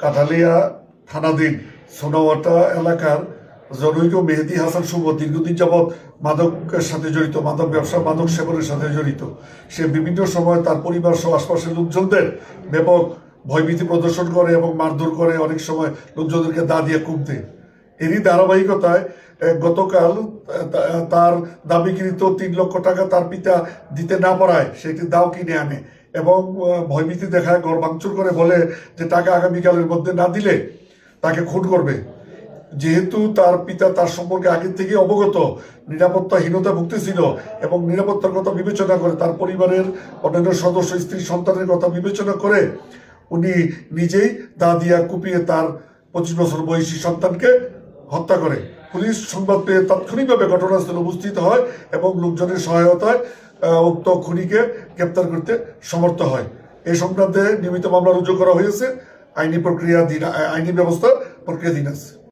কাঠালিয়া থানাধীন সোনাওয়াটা এলাকার জনৈক মেহেদি হাসান শুভ দীর্ঘদিন যাবৎ মাদকের সাথে জড়িত, মাদক ব্যবসা, মাদক সেবনের সাথে জড়িত। সে বিভিন্ন সময় তার পরিবার সহ আশপাশের লোকজনদের ব্যাপক ভয়ভীতি প্রদর্শন করে এবং মারধর করে, অনেক সময় লোকজনদেরকে দা দিয়ে দেয়। এরই ধারাবাহিকতায় গতকাল তার দাবিকৃত তিন লক্ষ টাকা তার পিতা দিতে না পারায় সে একটি দাও কিনে আনে। এবং ভয়ভীতি দেখায়, ঘর ভাঙচুর করে বলে যে টাকা আগামীকালের মধ্যে না দিলে তাকে খুন করবে। যেহেতু তার পিতা তার সম্পর্কে আগের থেকে অবগত, নিরাপত্তাহীনতা ভুগতেছিল এবং নিরাপত্তার কথা বিবেচনা করে, তার পরিবারের অন্যান্য সদস্য, স্ত্রী, সন্তানের কথা বিবেচনা করে উনি নিজেই দা দিয়া কুপিয়ে তার পঁচিশ বছর বয়সী সন্তানকে হত্যা করে। পুলিশ সংবাদ পেয়ে তাৎক্ষণিকভাবে ঘটনাস্থলে উপস্থিত হয় এবং লোকজনের সহায়তায় উক্ত খুনিকে গ্রেপ্তার করতে সমর্থ হয়। এই সংক্রান্তে নিয়মিত মামলা রুজু করা হয়েছে। আইনি প্রক্রিয়া দিন আইনি ব্যবস্থা প্রক্রিয়াধীন আছে।